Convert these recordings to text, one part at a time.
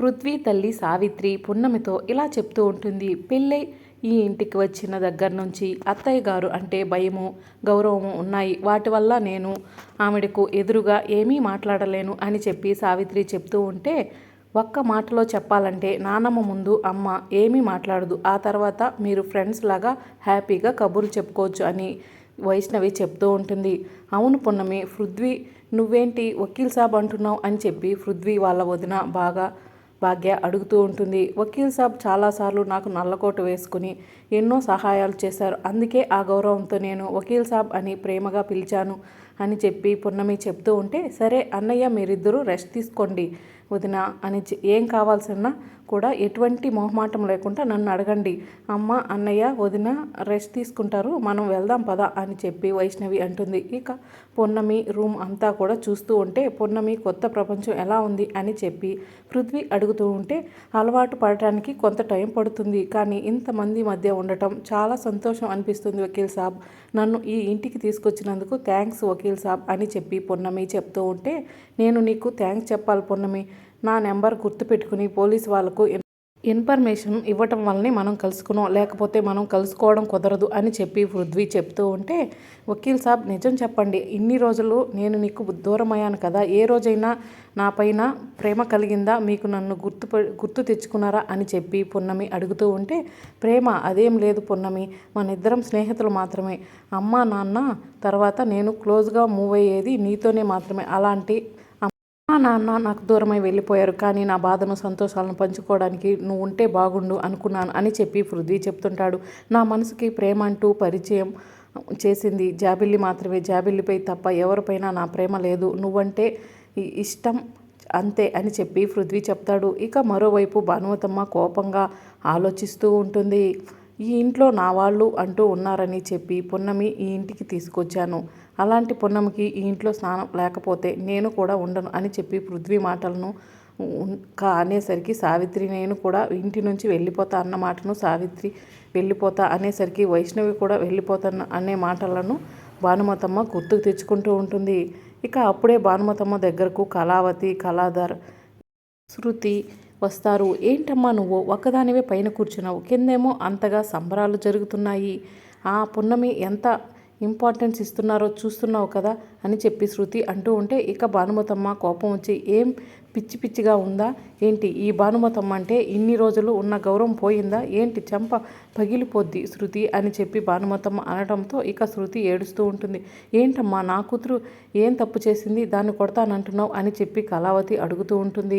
పృథ్వీ తల్లి సావిత్రి పున్నమితో ఇలా చెప్తూ ఉంటుంది పెళ్ళై ఈ ఇంటికి వచ్చిన దగ్గర నుంచి అత్తయ్య గారు అంటే భయము గౌరవము ఉన్నాయి. వాటి వల్ల నేను ఆవిడకు ఎదురుగా ఏమీ మాట్లాడలేను అని చెప్పి సావిత్రి చెప్తూ ఉంటే ఒక్క మాటలో చెప్పాలంటే నానమ్మ ముందు అమ్మ ఏమీ మాట్లాడదు. ఆ తర్వాత మీరు ఫ్రెండ్స్ లాగా హ్యాపీగా కబుర్లు చెప్పుకోవచ్చు అని వైష్ణవి చెప్తూ ఉంటుంది. అవును పున్నమి పృథ్వీ నువ్వేంటి వకీల్ సాబ్ అంటున్నావు అని చెప్పి పృథ్వీ వాళ్ళ వదిన బాగా భాగ్య అడుగుతూ ఉంటుంది వకీల్ సాబ్ చాలాసార్లు నాకు నల్లకోట వేసుకుని ఎన్నో సహాయాలు చేశారు. అందుకే ఆ గౌరవంతో నేను వకీల్ సాబ్ అని ప్రేమగా పిలిచాను. అని చెప్పి పున్నమి చెప్తూ ఉంటే సరే అన్నయ్య మీరిద్దరూ రెస్ట్ తీసుకోండి వదిన అని ఏం కావాల్సిన కూడా ఎటువంటి మొహమాటం లేకుండా నన్ను అడగండి. అమ్మ అన్నయ్య వదిన రెస్ట్ తీసుకుంటారు మనం వెళ్దాం పద అని చెప్పి వైష్ణవి అంటుంది. ఇక పొన్నమి రూమ్ అంతా కూడా చూస్తూ ఉంటే పొన్నమి కొత్త ప్రపంచం ఎలా ఉంది? అని చెప్పి పృథ్వీ అడుగుతూ ఉంటే అలవాటు పడటానికి కొంత టైం పడుతుంది కానీ ఇంతమంది మధ్య ఉండటం చాలా సంతోషం అనిపిస్తుంది వకీల్ సాబ్. నన్ను ఈ ఇంటికి తీసుకొచ్చినందుకు థ్యాంక్స్ వకీల్ సాబ్ అని చెప్పి పొన్నమి చెప్తూ ఉంటే నేను నీకు థ్యాంక్స్ చెప్పాలి పొన్నమి. నా నెంబర్ గుర్తుపెట్టుకుని పోలీస్ వాళ్ళకు ఇన్ఫర్మేషన్ ఇవ్వటం వల్లనే మనం కలుసుకున్నాం. లేకపోతే మనం కలుసుకోవడం కుదరదు అని చెప్పి పృథ్వీ చెప్తూ ఉంటే వకీల్ సాబ్ నిజం చెప్పండి. ఇన్ని రోజులు నేను నీకు దూరం అయ్యాను కదా. ఏ రోజైనా నా పైన ప్రేమ కలిగిందా? మీకు నన్ను గుర్తు గుర్తు తెచ్చుకున్నారా? అని చెప్పి పున్నమి అడుగుతూ ఉంటే ప్రేమ అదేం లేదు పున్నమి. మన ఇద్దరం స్నేహితులు మాత్రమే. అమ్మ నాన్న తర్వాత నేను క్లోజ్గా మూవ్ అయ్యేది నీతోనే మాత్రమే. అలాంటి మా నాన్న నాకు దూరమై వెళ్ళిపోయారు కానీ నా బాధను సంతోషాలను పంచుకోవడానికి నువ్వు ఉంటే బాగుండు అనుకున్నాను అని చెప్పి పృథ్వీ చెప్తుంటాడు. నా మనసుకి ప్రేమ అంటూ పరిచయం చేసింది జాబిల్లి మాత్రమే. జాబిల్లిపై తప్ప ఎవరిపైనా నా ప్రేమ లేదు. నువ్వంటే ఇష్టం అంతే అని చెప్పి పృథ్వీ చెప్తాడు. ఇక మరోవైపు భానువతమ్మ కోపంగా ఆలోచిస్తూ ఉంటుంది. ఈ ఇంట్లో నా వాళ్ళు అంటూ ఉన్నారని చెప్పి పున్నమి ఈ ఇంటికి తీసుకొచ్చాను. అలాంటి పున్నమికి ఈ ఇంట్లో స్నానం లేకపోతే నేను కూడా ఉండను అని చెప్పి పృథ్వీ మాటలను కా అనేసరికి సావిత్రి నేను కూడా ఇంటి నుంచి వెళ్ళిపోతా అన్న మాటను సావిత్రి వెళ్ళిపోతా అనేసరికి వైష్ణవి కూడా వెళ్ళిపోతాను అనే మాటలను భానుమతమ్మ గుర్తుకు తెచ్చుకుంటూ ఉంటుంది. ఇక అప్పుడే భానుమతమ్మ దగ్గరకు కళావతి కళాధర్ శృతి వస్తారు. ఏంటమ్మా నువ్వు? ఒక్కదానివే పైన కూర్చున్నావు. కిందేమో అంతగా సంబరాలు జరుగుతున్నాయి. ఆ పున్నమి ఎంత ఇంపార్టెన్స్ ఇస్తున్నారో చూస్తున్నావు కదా అని చెప్పి శృతి అంటూ ఉంటే ఇక భానుమతమ్మ కోపం వచ్చి ఏం పిచ్చి పిచ్చిగా ఉందా? ఏంటి ఈ భానుమతమ్మ అంటే ఇన్ని రోజులు ఉన్న గౌరవం పోయిందా? ఏంటి చెంప పగిలిపోద్ది శృతి? అని చెప్పి భానుమతమ్మ అనడంతో ఇక శృతి ఏడుస్తూ ఉంటుంది. ఏంటమ్మా నా కూతురు ఏం తప్పు చేసింది? దాన్ని కొడతానంటున్నావు అని చెప్పి కళావతి అడుగుతూ ఉంటుంది.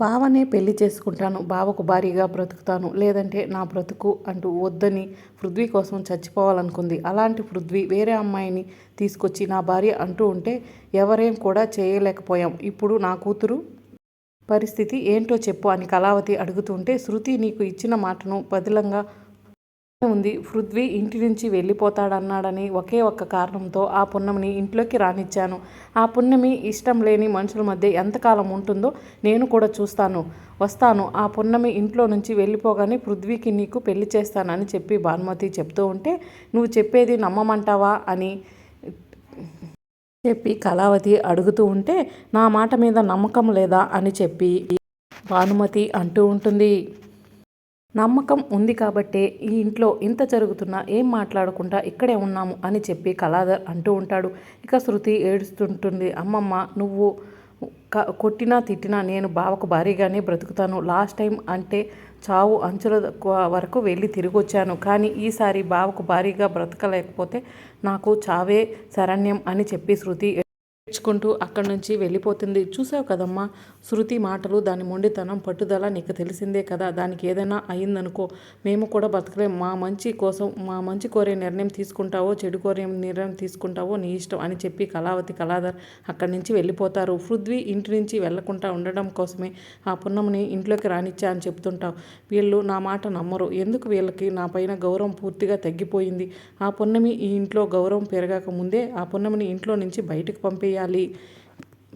బావనే పెళ్ళి చేసుకుంటాను బావకు భారీగా బ్రతుకుతాను లేదంటే నా బ్రతుకు అంటూ వద్దని పృథ్వీ కోసం చచ్చిపోవాలనుకుంది. అలాంటి పృథ్వీ వేరే అమ్మాయిని తీసుకొచ్చి నా భార్య అంటూ ఉంటే ఎవరేం కూడా చేయలేకపోయాం. ఇప్పుడు నా కూతురు పరిస్థితి ఏంటో చెప్పు అని కళావతి అడుగుతుంటే శృతి నీకు ఇచ్చిన మాటను బదిలంగా ఉంది. పృథ్వీ ఇంటి నుంచి వెళ్ళిపోతాడన్నాడని ఒకే ఒక్క కారణంతో ఆ పున్నమిని ఇంట్లోకి రానిచ్చాను. ఆ పున్నమి ఇష్టం లేని మనుషుల మధ్య ఎంతకాలం ఉంటుందో నేను కూడా చూస్తాను. వస్తాను. ఆ పున్నమి ఇంట్లో నుంచి వెళ్ళిపోగానే పృథ్వీకి నీకు పెళ్ళి చేస్తానని చెప్పి భానుమతి చెప్తూ ఉంటే నువ్వు చెప్పేది నమ్మమంటావా అని చెప్పి కళావతి అడుగుతూ ఉంటే నా మాట మీద నమ్మకం లేదా అని చెప్పి భానుమతి అంటూ ఉంటుంది. నమ్మకం ఉంది కాబట్టే ఈ ఇంట్లో ఇంత జరుగుతున్నా ఏం మాట్లాడకుండా ఇక్కడే ఉన్నాము అని చెప్పి కళాధర్ అంటూ ఉంటాడు. ఇక శృతి ఏడుస్తుంటుంది అమ్మమ్మ నువ్వు క- కొట్టినా తిట్టినా నేను బావకు భారీగానే బ్రతుకుతాను. లాస్ట్ టైం అంటే చావు అంచుల వరకు వెళ్ళి తిరిగి వచ్చాను కానీ ఈసారి బావకు భారీగా బ్రతకలేకపోతే నాకు చావే శరణ్యం అని చెప్పి శృతి నేర్చుకుంటూ అక్కడి నుంచి వెళ్ళిపోతుంది. చూసావు కదమ్మా శృతి మాటలు దాని మొండితనం పట్టుదల నీకు తెలిసిందే కదా. దానికి ఏదైనా అయిందనుకో మేము కూడా బతకలేం. మా మంచి కోసం మా మంచి కోరే నిర్ణయం తీసుకుంటావో చెడు కోరే నిర్ణయం తీసుకుంటావో నీ ఇష్టం అని చెప్పి కళావతి కళాధర్ అక్కడి నుంచి వెళ్ళిపోతారు. పృథ్వీ ఇంటి నుంచి వెళ్ళకుండా ఉండడం కోసమే ఆ పున్నమిని ఇంట్లోకి రానిచ్చా అని చెప్తుంటావు వీళ్ళు నా మాట నమ్మరు. ఎందుకు వీళ్ళకి నా పైన గౌరవం పూర్తిగా తగ్గిపోయింది? ఆ పున్నమి ఈ ఇంట్లో గౌరవం పెరగక ముందే ఆ పున్నమిని ఇంట్లో నుంచి బయటకు చేయాలి.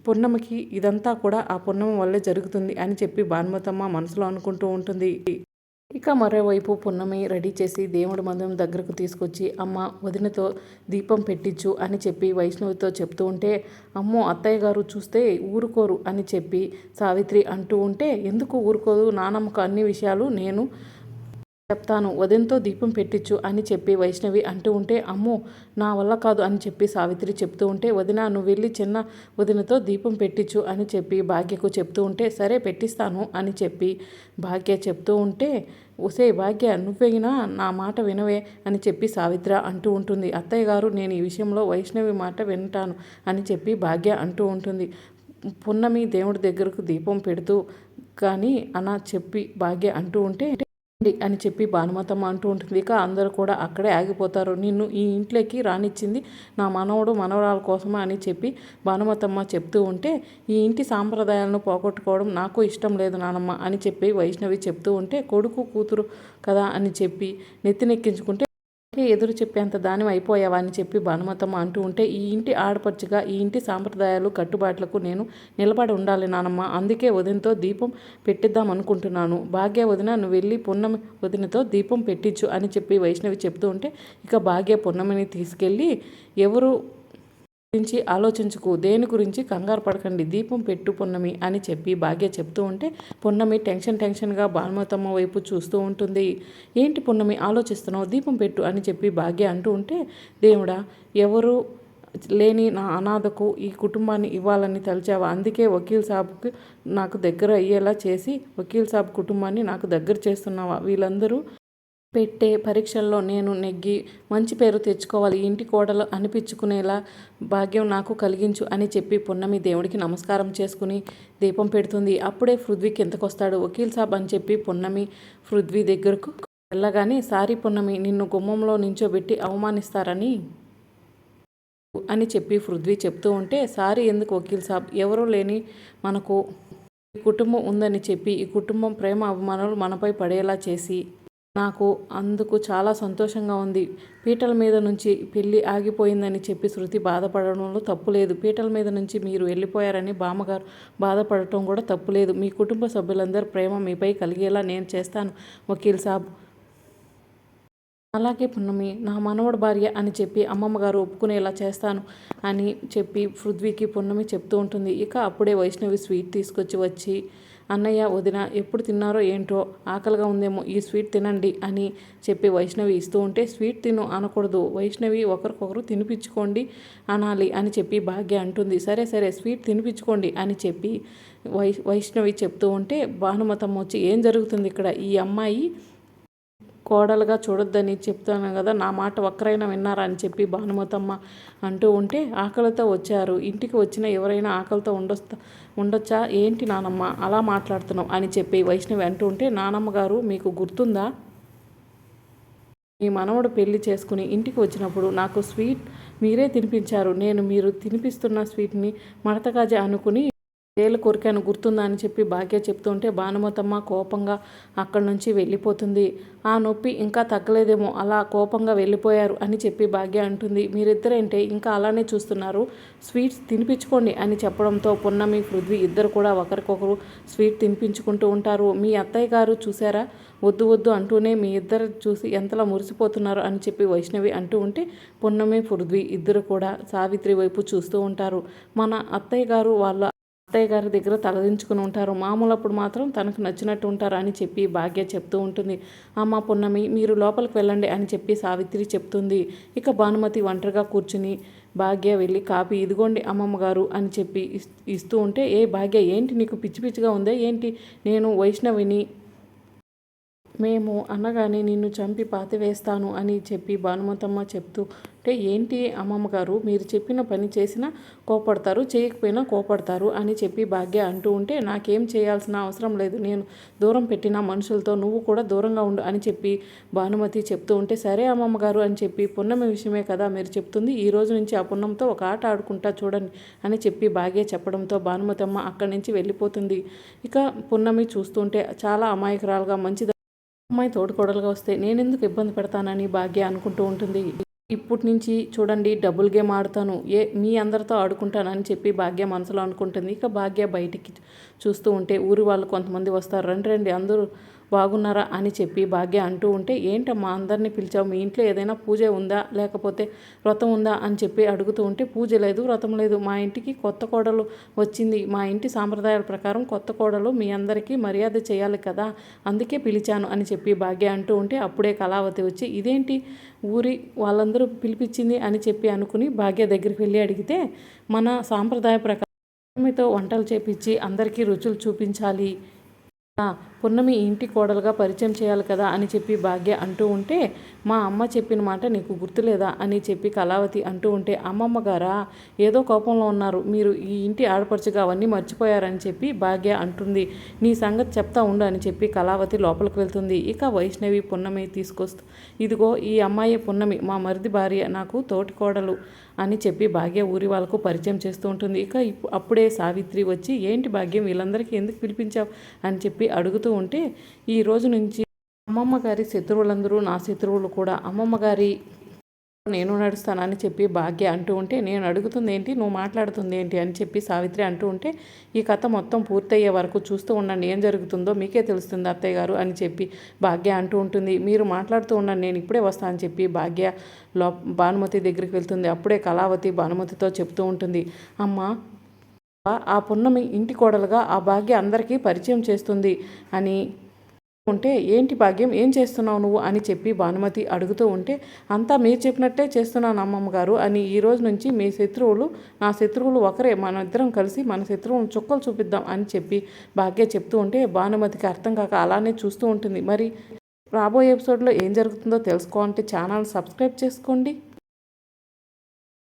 పున్నమికి ఇదంతా కూడా ఆ పున్నమి వల్లే జరుగుతుంది అని చెప్పి భానుమతమ్మ మనసులో అనుకుంటూ ఉంటుంది. ఇక మరోవైపు పున్నమి రెడీ చేసి దేవుడి మందిరం దగ్గరకు తీసుకొచ్చి అమ్మ వదినతో దీపం పెట్టించు అని చెప్పి వైష్ణవితో చెప్తూ ఉంటే అమ్మో అత్తయ్య గారు చూస్తే ఊరుకోరు అని చెప్పి సావిత్రి అంటూ ఉంటే ఎందుకు ఊరుకోదు? నానమ్మకు అన్ని విషయాలు నేను చెప్తాను వదినతో దీపం పెట్టించు అని చెప్పి వైష్ణవి అంటూ ఉంటే అమ్మో నా వల్ల కాదు అని చెప్పి సావిత్రి చెప్తూ ఉంటే వదిన నువ్వు వెళ్ళి చిన్న వదినతో దీపం పెట్టించు అని చెప్పి భాగ్యకు చెప్తూ ఉంటే సరే పెట్టిస్తాను అని చెప్పి భాగ్య చెప్తూ ఉంటే ఒసే భాగ్య నువ్వైనా నా మాట వినవే అని చెప్పి సావిత్ర అంటూ ఉంటుంది. అత్తయ్య గారు నేను ఈ విషయంలో వైష్ణవి మాట వింటాను అని చెప్పి భాగ్య అంటూ ఉంటుంది. పున్నమి దేవుడి దగ్గరకు దీపం పెడుతూ కానీ అలా చెప్పి భాగ్య అంటూ ఉంటే అని చెప్పి భానుమతమ్మ అంటూ ఉంటుంది. ఇక అందరూ కూడా అక్కడే ఆగిపోతారు. నిన్ను ఈ ఇంట్లోకి రానిచ్చింది నా మనవడు మనవరాల కోసమా అని చెప్పి భానుమతమ్మ చెప్తూ ఉంటే ఈ ఇంటి సాంప్రదాయాలను పోగొట్టుకోవడం నాకు ఇష్టం లేదు నానమ్మ అని చెప్పి వైష్ణవి చెప్తూ ఉంటే కొడుకు కూతురు కదా అని చెప్పి నెత్తినెక్కించుకుంటే ఎదురు చెప్పేంత దాని అయిపోయావా అని చెప్పి భానుమతమ్మ అంటూ ఉంటే ఈ ఇంటి ఆడపడుచుగా ఈ ఇంటి సాంప్రదాయాలు కట్టుబాట్లకు నేను నిలబడి ఉండాలి నానమ్మ. అందుకే వదినతో దీపం పెట్టిద్దాం అనుకుంటున్నాను. భాగ్య వదిన నువ్వు వెళ్ళి పున్నమి వదినతో దీపం పెట్టించు అని చెప్పి వైష్ణవి చెప్తూ ఉంటే ఇక భాగ్య పున్నమిని తీసుకెళ్ళి ఎవరు గురించి ఆలోచించుకు. దేని గురించి కంగారు పడకండి. దీపం పెట్టు పున్నమి అని చెప్పి భాగ్య చెప్తూ ఉంటే పున్నమి టెన్షన్ టెన్షన్గా భానుమతమ్మ వైపు చూస్తూ ఉంటుంది. ఏంటి పున్నమి ఆలోచిస్తున్నావు? దీపం పెట్టు అని చెప్పి భాగ్య అంటూ ఉంటే దేవుడా ఎవరు లేని నా అనాథకు ఈ కుటుంబాన్ని ఇవ్వాలని తలిచావా? అందుకే వకీల్ సాబ్కి నాకు దగ్గర అయ్యేలా చేసి వకీల్ సాబ్ కుటుంబాన్ని నాకు దగ్గర చేస్తున్నావా? వీళ్ళందరూ పెట్టే పరీక్షల్లో నేను నెగ్గి మంచి పేరు తెచ్చుకోవాలి ఇంటి కోడలు అనిపించుకునేలా భాగ్యం నాకు కలిగించు అని చెప్పి పున్నమి దేవుడికి నమస్కారం చేసుకుని దీపం పెడుతుంది. అప్పుడే పృథ్వీ కిందకొస్తాడు. వకీల్ సాబ్ అని చెప్పి పున్నమి పృథ్వీ దగ్గరకు వెళ్ళగానే సారీ పున్నమి నిన్ను గుమ్మంలో నించోబెట్టి అవమానిస్తారని అని చెప్పి పృథ్వీ చెప్తూ ఉంటే సారీ ఎందుకు వకీల్ సాబ్? ఎవరూ లేని మనకు ఈ కుటుంబం ఉందని చెప్పి ఈ కుటుంబం ప్రేమ అవమానాలు మనపై పడేలా చేసి నాకు అందుకు చాలా సంతోషంగా ఉంది. పీటల మీద నుంచి పెళ్ళి ఆగిపోయిందని చెప్పి శృతి బాధపడడంలో తప్పులేదు పీటల మీద నుంచి మీరు వెళ్ళిపోయారని బామ్మగారు బాధపడటం కూడా తప్పులేదు మీ కుటుంబ సభ్యులందరూ ప్రేమ మీపై కలిగేలా నేను చేస్తాను వకీల్ సాబ్. అలాగే పున్నమి నా మనవడు భార్య అని చెప్పి అమ్మమ్మ గారు ఒప్పుకునేలా చేస్తాను అని చెప్పి పృథ్వీకి పున్నమి చెప్తూ ఉంటుంది. ఇక అప్పుడే వైష్ణవి స్వీట్ తీసుకొచ్చి వచ్చి అన్నయ్య వదిన ఎప్పుడు తిన్నారో ఏంటో ఆకలిగా ఉందేమో ఈ స్వీట్ తినండి అని చెప్పి వైష్ణవి ఇస్తూ ఉంటే స్వీట్ తిను అనకూడదు. వైష్ణవి ఒకరికొకరు తినిపించుకోండి అనాలి అని చెప్పి భాగ్య అంటుంది. సరే సరే స్వీట్ తినిపించుకోండి అని చెప్పి వై వైష్ణవి చెప్తూ ఉంటే భానుమతమ్మ వచ్చి ఏం జరుగుతుంది ఇక్కడ? ఈ అమ్మాయి కోడలుగా చూడొద్దని చెప్తాను కదా నా మాట ఒక్కరైనా విన్నారా అని చెప్పి భానుమతమ్మ అంటూ ఉంటే ఆకలితో వచ్చారు. ఇంటికి వచ్చిన ఎవరైనా ఆకలితో ఉండొస్తా ఉండొచ్చా? ఏంటి నానమ్మ అలా మాట్లాడుతున్నావు అని చెప్పి వైష్ణవి అంటూ ఉంటే నానమ్మ గారు మీకు గుర్తుందా? మీ మనవడు పెళ్ళి చేసుకుని ఇంటికి వచ్చినప్పుడు నాకు స్వీట్ మీరే తినిపించారు. నేను మీరు తినిపిస్తున్న స్వీట్ని మడతగాజా అనుకుని వేలు కొరికాను గుర్తుందా అని చెప్పి భాగ్య చెప్తుంటే భానుమతమ్మ కోపంగా అక్కడి నుంచి వెళ్ళిపోతుంది. ఆ నొప్పి ఇంకా తగ్గలేదేమో అలా కోపంగా వెళ్ళిపోయారు అని చెప్పి భాగ్య అంటుంది. మీరిద్దరేంటే ఇంకా అలానే చూస్తున్నారు. స్వీట్స్ తినిపించుకోండి అని చెప్పడంతో పున్నమి పృథ్వీ ఇద్దరు కూడా ఒకరికొకరు స్వీట్ తినిపించుకుంటూ ఉంటారు. మీ అత్తయ్య గారు చూసారా వద్దు వద్దు అంటూనే మీ ఇద్దరు చూసి ఎంతలా మురిసిపోతున్నారు అని చెప్పి వైష్ణవి అంటూ ఉంటే పున్నమి పృథ్వీ ఇద్దరు కూడా సావిత్రి వైపు చూస్తూ ఉంటారు. మన అత్తయ్య గారు వాళ్ళ అత్తయ్య గారి దగ్గర తలదించుకుని ఉంటారు. మామూలు అప్పుడు మాత్రం తనకు నచ్చినట్టు ఉంటారు అని చెప్పి భాగ్య చెప్తూ ఉంటుంది. అమ్మ పున్నమి మీరు లోపలికి వెళ్ళండి అని చెప్పి సావిత్రి చెప్తుంది. ఇక భానుమతి ఒంటరిగా కూర్చుని భాగ్య వెళ్ళి కాపీ ఇదిగోండి అమ్మమ్మ గారు అని చెప్పి ఇస్తూ ఉంటే ఏ భాగ్య ఏంటి నీకు పిచ్చి పిచ్చిగా ఉందే? ఏంటి? నేను వైష్ణవిని మేము అనగానే నిన్ను చంపి పాతివేస్తాను అని చెప్పి భానుమతమ్మ చెప్తూ అంటే ఏంటి అమ్మమ్మ గారు మీరు చెప్పిన పని చేసినా కోపడతారు చేయకపోయినా కోపడతారు అని చెప్పి భాగ్య అంటూ ఉంటే నాకేం చేయాల్సిన అవసరం లేదు. నేను దూరం పెట్టిన మనుషులతో నువ్వు కూడా దూరంగా ఉండు అని చెప్పి భానుమతి చెప్తూ ఉంటే సరే అమ్మమ్మ గారు అని చెప్పి పున్నమి విషయమే కదా మీరు చెప్తుంది. ఈ రోజు నుంచి ఆ పున్నంతో ఒక ఆట ఆడుకుంటా చూడండి అని చెప్పి భాగ్య చెప్పడంతో భానుమతమ్మ అక్కడి నుంచి వెళ్ళిపోతుంది. ఇక పున్నమి చూస్తుంటే చాలా అమాయకురాలుగా మంచి అమ్మాయి తోడుకోడలుగా వస్తే నేనెందుకు ఇబ్బంది పెడతానని భాగ్య అనుకుంటూ ఉంటుంది. ఇప్పటి నుంచి చూడండి డబుల్ గేమ్ ఆడుతాను. ఏ మీ అందరితో ఆడుకుంటానని చెప్పి భాగ్య మనసులో అనుకుంటుంది. ఇక భాగ్య బయటికి చూస్తూ ఉంటే ఊరి వాళ్ళు కొంతమంది వస్తారు. రండి రండి అందరూ బాగున్నారా అని చెప్పి భాగ్య అంటూ ఉంటే ఏంటమ్మా అందరినీ పిలిచావు? మీ ఇంట్లో ఏదైనా పూజ ఉందా? లేకపోతే వ్రతం ఉందా? అని చెప్పి అడుగుతూ ఉంటే పూజ లేదు వ్రతం లేదు. మా ఇంటికి కొత్త కోడలు వచ్చింది. మా ఇంటి సాంప్రదాయాల ప్రకారం కొత్త కోడలు మీ అందరికీ మర్యాద చేయాలి కదా అందుకే పిలిచాను అని చెప్పి భాగ్య అంటూ ఉంటే అప్పుడే కళావతి వచ్చి ఇదేంటి ఊరి వాళ్ళందరూ పిలిపించింది? అని చెప్పి అనుకుని భాగ్య దగ్గరికి వెళ్ళి అడిగితే మన సాంప్రదాయ ప్రకారం మీతో వంటలు చేపించి అందరికీ రుచులు చూపించాలి. పున్నమి ఇంటి కోడలుగా పరిచయం చేయాలి కదా అని చెప్పి భాగ్య అంటూ ఉంటే మా అమ్మ చెప్పిన మాట నీకు గుర్తులేదా అని చెప్పి కళావతి అంటూ ఉంటే అమ్మమ్మ గారా ఏదో కోపంలో ఉన్నారు మీరు ఈ ఇంటి ఆడపడుచుగా అవన్నీ మర్చిపోయారని చెప్పి భాగ్య అంటుంది. నీ సంగతి చెప్తా ఉండు అని చెప్పి కళావతి లోపలికి వెళ్తుంది. ఇక వైష్ణవి పున్నమి తీసుకొస్తూ ఇదిగో ఈ అమ్మాయి పున్నమి మా మరిది భార్య నాకు తోటి కోడలు అని చెప్పి భాగ్య ఊరి వాళ్ళకు పరిచయం చేస్తూ ఉంటుంది. ఇక ఇప్పు- అప్పుడే సావిత్రి వచ్చి ఏంటి భాగ్యం వీళ్ళందరికీ ఎందుకు పిలిపించావు? అని చెప్పి అడుగుతూ ఉంటే ఈ రోజు నుంచి అమ్మమ్మ గారి శత్రువులందరూ నా శత్రువులు కూడా అమ్మమ్మ గారి నేను నడుస్తానని చెప్పి భాగ్య అంటూ ఉంటే నేను అడుగుతుంది ఏంటి నువ్వు మాట్లాడుతుంది ఏంటి అని చెప్పి సావిత్రి అంటూ ఉంటే ఈ కథ మొత్తం పూర్తయ్యే వరకు చూస్తూ ఉండండి ఏం జరుగుతుందో మీకే తెలుస్తుంది అత్తయ్య గారు అని చెప్పి భాగ్య అంటూ ఉంటుంది. మీరు మాట్లాడుతూ ఉండండి నేను ఇప్పుడే వస్తాను అని చెప్పి భాగ్య లో భానుమతి దగ్గరికి వెళ్తుంది. అప్పుడే కళావతి భానుమతితో చెప్తూ ఉంటుంది. అమ్మ ఆ పున్నమి ఇంటి కోడలుగా ఆ భాగ్య అందరికీ పరిచయం చేస్తుంది అని ఉంటే ఏంటి భాగ్యం? ఏం చేస్తున్నావు నువ్వు? అని చెప్పి భానుమతి అడుగుతూ ఉంటే అంతా మీరు చెప్పినట్టే చేస్తున్నాను అమ్మమ్మ గారు అని ఈ రోజు నుంచి మీ శత్రువులు నా శత్రువులు ఒకరే మన ఇద్దరం కలిసి మన శత్రువులను చుక్కలు చూపిద్దాం అని చెప్పి భాగ్య చెప్తూ ఉంటే భానుమతికి అర్థం కాక అలానే చూస్తూ ఉంటుంది. మరి రాబోయే ఎపిసోడ్లో ఏం జరుగుతుందో తెలుసుకోవాలంటే ఛానల్ సబ్స్క్రైబ్ చేసుకోండి.